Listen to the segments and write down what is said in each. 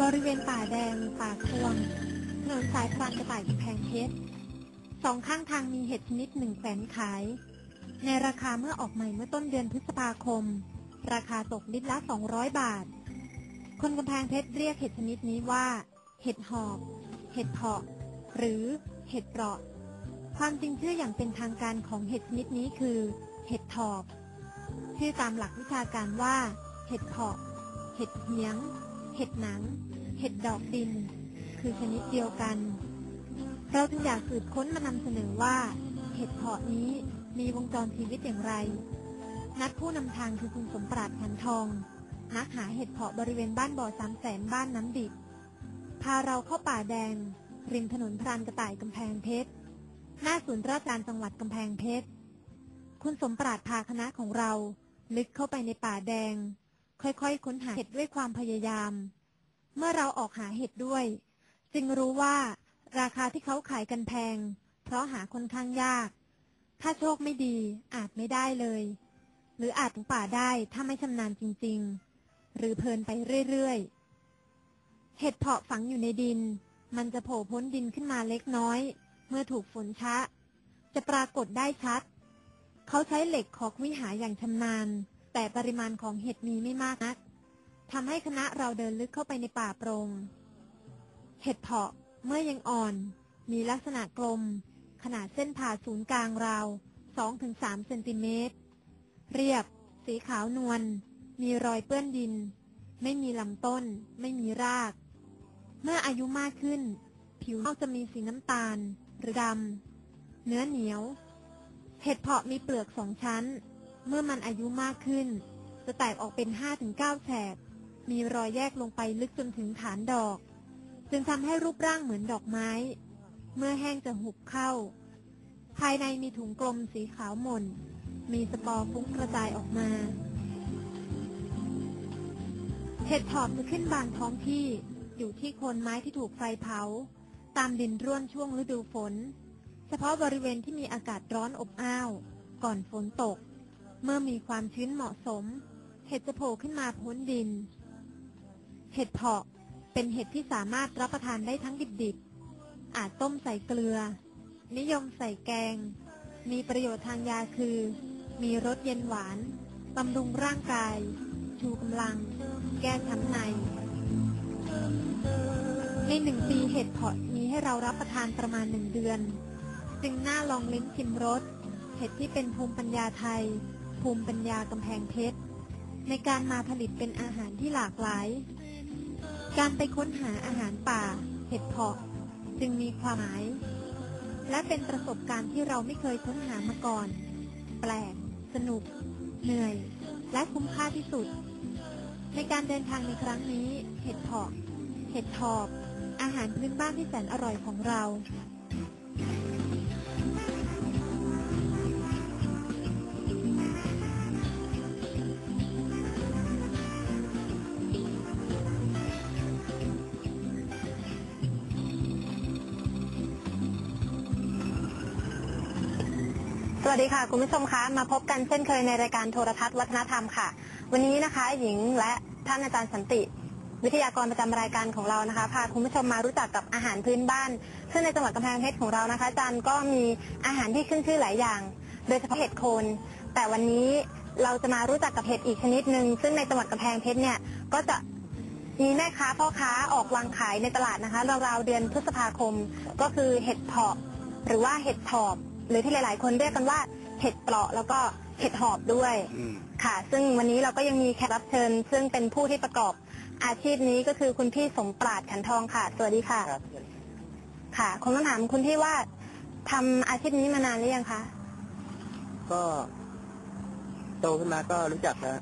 บริเวณป่าแดง ป่าควงถนนสายพรานกระต่ายกำแพงเพชรสองข้างทางมีเห็ดชนิดหนึ่งแฝนขาย ในราคาเมื่อออกใหม่เมื่อต้นเดือนพฤษภาคม ราคาตกลิตรละ 200 บาท คนกำแพงเพชรเรียกเห็ดชนิดนี้ว่า เห็ดหอบ เห็ดเพาะ หรือเห็ดเปราะ ความจริงชื่ออย่างเป็นทางการของเห็ดชนิดนี้คือ เห็ดถอบ ชื่อตามหลักวิชาการว่า เห็ดเพาะ เห็ดเหียง เห็ดหนัง เห็ดดอกดิน คือชนิดเดียวกัน เราจึงอยากสืบค้นมานำเสนอว่า เห็ดเพาะนี้มีวงจรชีวิตอย่างไร นัดผู้นำทางคือคุณสมปราดขันทอง นักหาเห็ดเพาะบริเวณบ้านบ่อสามแสนบ้านน้ำดิบ พาเราเข้าป่าแดง ริมถนนพรานกระต่ายกำแพงเพชร หน้าศูนย์ราชการจังหวัดกำแพงเพชร คุณสมปราดพาคณะของเรา ลึกเข้าไปในป่าแดง ค่อยๆ ค้นหาเห็ดด้วยความพยายาม เมื่อเราออกหาเห็ดด้วย จึงรู้ว่าราคาที่เขาขายกันแพง เพราะหาค่อนข้างยาก ถ้าโชคไม่ดีอาจไม่ได้เลย หรืออาจถึงป่าได้ถ้าไม่ชำนาญจริง ๆ หรือเพลินไปเรื่อยๆ เห็ดเพาะฝังอยู่ในดิน มันจะโผล่พ้นดินขึ้นมาเล็กน้อย เมื่อถูกฝนชะ จะปรากฏได้ชัด เขาใช้เหล็กขอกวิหาอย่างชำนาญ แต่ปริมาณของเห็ดมีไม่มากนัก ทำให้คณะเราเดินลึกเข้าไปในป่าโปรงเห็ดเพาะเมื่อยังอ่อน มีลักษณะกลม ขนาดเส้นผ่าศูนย์กลางราว 2-3 เซนติเมตร เรียบ สีขาวนวล มีรอยเปื้อนดิน ไม่มีลำต้น ไม่มีราก เมื่ออายุมากขึ้น ผิวนอกจะมีสีน้ำตาล หรือดำ เนื้อเหนียว เห็ดเพาะมีเปลือกสองชั้น เมื่อมันอายุมากขึ้น จะแตกออกเป็น 5-9แฉก มีรอยแยกลงไปลึกจนถึงฐานดอก จึงทำให้รูปร่างเหมือนดอกไม้ เมื่อแห้งจะหุบเข้า ภายในมีถุงกลมสีขาวหม่น มีสปอร์ฟุ้งกระจายออกมาเห็ดถอบจะขึ้นบางท้องที่อยู่ที่โคนไม้ที่ถูกไฟเผา ตามดินร่วนช่วงฤดูฝน เฉพาะบริเวณที่มีอากาศร้อนอบอ้าว ก่อนฝนตก เมื่อมีความชื้นเหมาะสม เห็ดจะโผล่ขึ้นมาพ้นดิน เห็ดเพาะ เป็นเห็ดที่สามารถรับประทานได้ทั้งดิบๆ อาจต้มใส่เกลือ นิยมใส่แกง มีประโยชน์ทางยาคือ มีรสเย็นหวานบำรุงร่างกาย ชูกำลัง แก้ช้ำใน ในหนึ่งปีเห็ดเพาะมีให้เรารับประทานประมาณหนึ่งเดือน จึงน่าลองลิ้มชิมรสเห็ดที่เป็นภูมิปัญญาไทย ภูมิปัญญากำแพงเพชรในการมาผลิตเป็นอาหารที่หลากหลาย การไปค้นหาอาหารป่า เห็ดเพาะจึงมีความหมาย และเป็นประสบการณ์ที่เราไม่เคยค้นหามาก่อน แปลก สนุก เหนื่อย และคุ้มค่าที่สุด ในการเดินทางในครั้งนี้ เห็ดเพาะ เห็ดทอบ อาหารพื้นบ้านที่แสนอร่อยของเรา วัสดีค่ะ คุณผู้ชมคะมาพบกันเช่นเคยในรายการโทรทัศน์วัฒนธรรมค่ะ วันนี้นะคะ หญิงและท่านอาจารย์สันติ วิทยากรประจำรายการของเรานะคะพาคุณผู้ชมมารู้จักกับอาหารพื้นบ้าน ซึ่งในจังหวัดกำแพงเพชรของเรานะคะอาจารย์ก็มีอาหารที่ขึ้นชื่อหลายอย่าง โดยเฉพาะเห็ดโคน แต่วันนี้เราจะมารู้จักกับเห็ดอีกชนิดหนึ่งซึ่งในจังหวัดกำแพงเพชรเนี่ยก็จะมีแม่ค้าพ่อค้าออกวางขายในตลาดนะคะราวๆเดือนพฤษภาคม ก็คือเห็ดเพาะหรือว่าเห็ดถอบ หรือที่หลาย ๆ คนเรียกกันว่าเห็ดเปราะแล้วก็เห็ดหอบด้วยอืม ค่ะ ซึ่งวันนี้เราก็ยังมีแขกรับเชิญ ซึ่งเป็นผู้ที่ประกอบอาชีพนี้ก็คือคุณพี่สมปราดขันทองค่ะ สวัสดีค่ะ ครับค่ะคงต้องถามคุณพี่ว่าทำอาชีพนี้มานานหรือยังคะก็โตขึ้นมาก็รู้จักแล้ว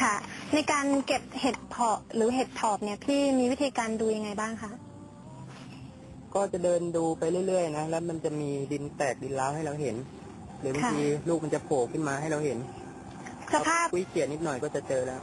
ค่ะ ในการเก็บเห็ดเพาะหรือเห็ดถอบเนี่ยพี่มีวิธีการดูยังไงบ้างคะ ก็จะเดินดูไปเรื่อยๆนะแล้วมันจะมีดินแตกดินร้าวให้เราเห็นหรือบางค่ะทีลูกมันจะโผล่ขึ้นมาให้เราเห็น สภาพคุยเขียนนิดหน่อยก็จะเจอแล้ว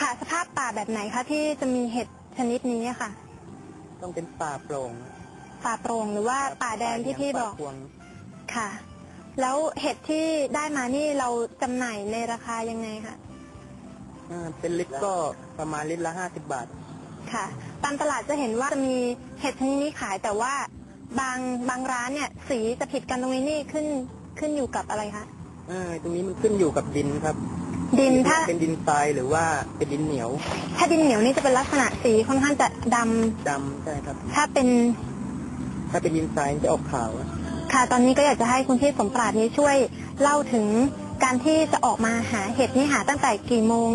ค่ะ สภาพป่าแบบไหนคะที่จะมีเห็ดชนิดนี้อะค่ะ ต้องเป็นป่าโปร่งป่าโปร่งหรือว่าป่าแดงที่พี่บอกป่าพวงค่ะ แล้วเห็ดที่ได้มานี่เราจำหน่ายในราคายังไงคะอ่าเป็นลิตรก็ประมาณลิตรละห้าสิบบาท ค่ะ ตามตลาดจะเห็นว่าจะมีเห็ดชนิดนี้ขายแต่ว่าบางบางร้านเนี่ย สีจะผิดกันตรงนี้นี่ขึ้นขึ้นอยู่กับอะไรคะเออตรงนี้มันขึ้นอยู่กับดินครับ ดินถ้าเป็นดินทรายหรือว่าเป็นดินเหนียว ถ้าดินเหนียวนี่จะเป็นลักษณะสีค่อนข้างจะดำดำใช่ครับ ถ้าเป็นถ้าเป็นดินทรายมันจะออกขาวอะค่ะตอนนี้ก็อยากจะให้คุณพี่สมปราดนี้ช่วยเล่าถึงการที่จะออกมาหาเห็ดนี่หาตั้งแต่กี่โมง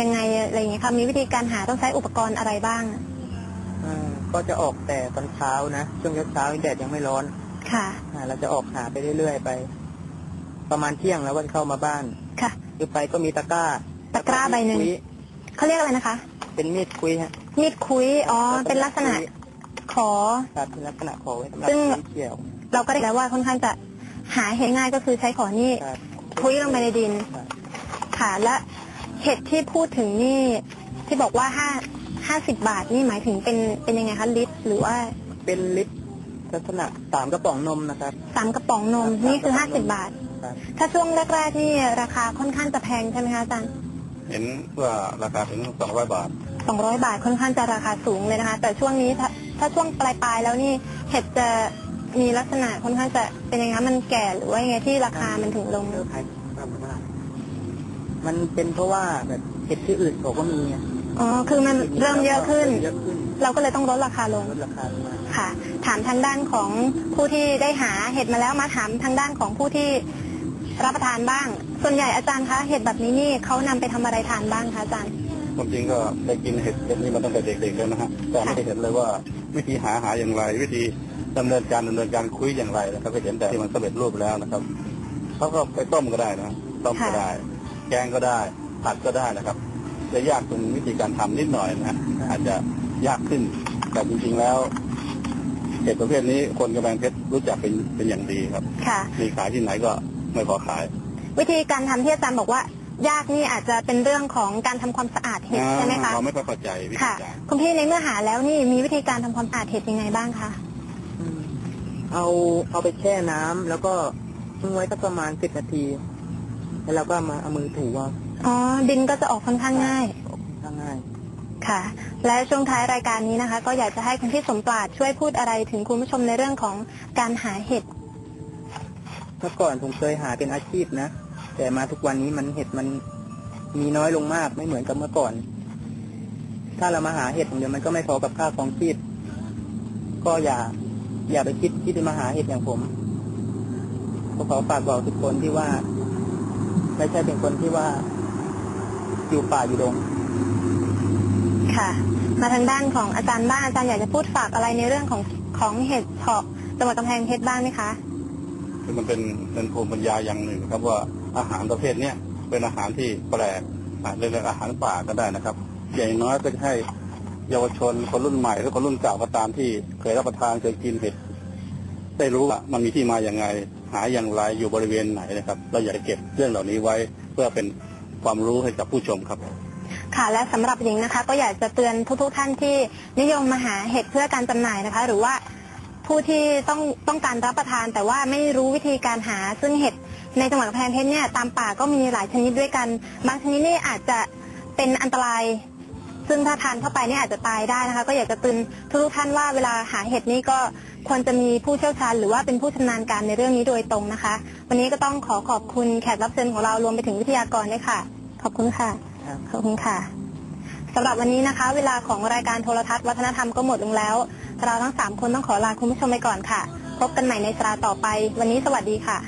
ยังไงอะไรอย่างเงี้ยค่ะมีวิธีการหาต้องใช้อุปกรณ์อะไรบ้างเออ ก็จะออกแต่ตอนเช้านะช่วงเช้าๆแดดยังไม่ร้อน ค่ะอ่าเราจะออกหาไปเรื่อยๆไป ประมาณเที่ยงแล้วก็เข้ามาบ้าน ค่ะคือไปก็มีตะกร้า ตะกร้าใบหนึ่งมีดคุยเขาเรียกอะไรนะคะ เป็นมีดคุยฮะ มีดคุยอ๋อเป็นลักษณะขอครับเป็นลักษณะของไว้สำหรับซึ่งคุยเกี่ยว เราก็ได้แล้วว่าค่อนข้างจะหาเห็ดง่ายก็คือใช้ขอนี่ครับคุยลงไปในดินครับค่ะและเห็ดที่พูดถึงนี่ที่บอกว่าห้า ห้าสิบบาทนี่หมายถึงเป็นเป็นยังไงคะลิตรหรือว่าเป็นลิตรลักษณะสามกระป๋องนมนะครับ สามกระป๋องนมนี่คือห้าสิบบาท ครับ ถ้าช่วงแรกๆนี่ราคาค่อนข้างจะแพงใช่ไหมคะอาจารย์เห็นว่าราคาถึง200บาท สองร้อยบาทค่อนข้างจะราคาสูงเลยนะคะ แต่ช่วงนี้ถ้าถ้าช่วงปลายๆแล้วนี่เห็ดจะมีลักษณะค่อนข้างจะเป็นยังไงคะมันแก่หรือว่ายังไงที่ราคามันถึงลงเลิกขายประมาณมันเป็นเพราะว่าแบบเห็ดที่อื่นเขาก็มีไง อ๋อ คือมันเริ่มเยอะขึ้น เยอะขึ้นเราก็เลยต้องลดราคาลง ลดราคาลงมาค่ะ ถามทางด้านของผู้ที่ได้หาเห็ดมาแล้วมาถามทางด้านของผู้ที่รับประทานบ้าง ส่วนใหญ่อาจารย์คะเห็ดแบบนี้นี่เขานำไปทำอะไรทานบ้างคะอาจารย์ ความจริงก็ได้กินเห็ดเห็ดนี้มาตั้งแต่เด็กๆแล้วนะฮะแต่ไม่ได้เห็นเลยว่าวิธีหาหาอย่างไร วิธีดำเนินการดำเนินการคุยอย่างไรนะครับก็เห็นแต่ที่มันสำเร็จรูปแล้วนะครับเขาก็ไปต้มก็ได้นะต้มก็ได้ แกงก็ได้ผัดก็ได้นะครับ จะยากตรงวิธีการทำนิดหน่อยนะฮะอาจจะยากขึ้น แต่จริงๆแล้วเห็ดประเภทนี้คนกำแพงเพชรรู้จักเป็นเป็นอย่างดีครับค่ะมีขายที่ไหนก็ไม่พอขาย วิธีการทำที่อาจารย์บอกว่ายากนี่อาจจะเป็นเรื่องของการทำความสะอาดเห็ดใช่ไหมคะเราไม่ค่อยเข้าใจวิธีค่ะการคุณพี่ในเมื่อหาแล้วนี่มีวิธีการทำความสะอาดเห็ดยังไงบ้างคะอืมเอาเอาไปแช่น้ำแล้วก็ทิ้งไว้สักประมาณสิบนาที แล้วเราก็มาเอามือถูเอา อ๋อดินก็จะออกค่อนข้างง่าย ข้างง่ายค่ะ และช่วงท้ายรายการนี้นะคะ ก็อยากจะให้คุณพี่สมปราดช่วยพูดอะไรถึงคุณผู้ชมในเรื่องของการหาเห็ดเมื่อก่อนผมเคยหาเป็นอาชีพนะ แต่มาทุกวันนี้มันเห็ดมันมีน้อยลงมากไม่เหมือนกับเมื่อก่อน ถ้าเรามาหาเห็ดอย่างเดียวมันก็ไม่พอกับค่าของชีพ ก็อย่า อย่าไปคิดที่จะมาหาเห็ดอย่างผมก็ขอฝากบอกทุกคนที่ว่า ไม่ใช่เป็นคนที่ว่า อยู่ป่าอยู่ดง ค่ะ มาทางด้านของอาจารย์บ้างอาจารย์อยากจะพูดฝากอะไรในเรื่องของของเห็ดเพาะจังหวัดกำแพงเพชรบ้างไหมคะคือมันเป็นเป็นภูมิปัญญาอย่างหนึ่งนะครับว่าอาหารประเภทเนี้ยเป็นอาหารที่แปลกอาจเรียกอาหารป่าก็ได้นะครับอย่างน้อยก็จะให้เยาวชนคนรุ่นใหม่หรือคนรุ่นเก่าก็ตามที่เคยรับประทานเคยกินเห็ดได้รู้ว่ามันมีที่มาอย่างไง หาอย่างไรอยู่บริเวณไหนนะครับ เราอยากจะเก็บเรื่องเหล่านี้ไว้เพื่อเป็น ความรู้ให้กับผู้ชมครับ ค่ะและสำหรับหญิงนะคะ ก็อยากจะเตือนทุกๆท่านที่นิยมมาหาเห็ดเพื่อการจำหน่ายนะคะ หรือว่าผู้ที่ต้องต้องการรับประทาน แต่ว่าไม่รู้วิธีการหาซึ่งเห็ดในจังหวัดกำแพงเพชรเนี่ยตามป่าก็มีหลายชนิดด้วยกัน บางชนิดนี่อาจจะเป็นอันตราย ซึ่งถ้าทานเข้าไปเนี่ยอาจจะตายได้นะคะ ก็อยากจะเตือนทุกท่านว่าเวลาหาเห็ดนี่ก็ควรจะมีผู้เชี่ยวชาญหรือว่าเป็นผู้ชำนาญการในเรื่องนี้โดยตรงนะคะ วันนี้ก็ต้องขอขอบคุณแขกรับเชิญของเรารวมไปถึงวิทยากรด้วยค่ะ ขอบคุณค่ะขอบคุณค่ะสำหรับวันนี้นะคะ เวลาของรายการโทรทัศน์วัฒนธรรมก็หมดลงแล้ว เราทั้งสามคนต้องขอลาคุณผู้ชมไปก่อนค่ะ พบกันใหม่ในสราต่อไป วันนี้สวัสดีค่ะ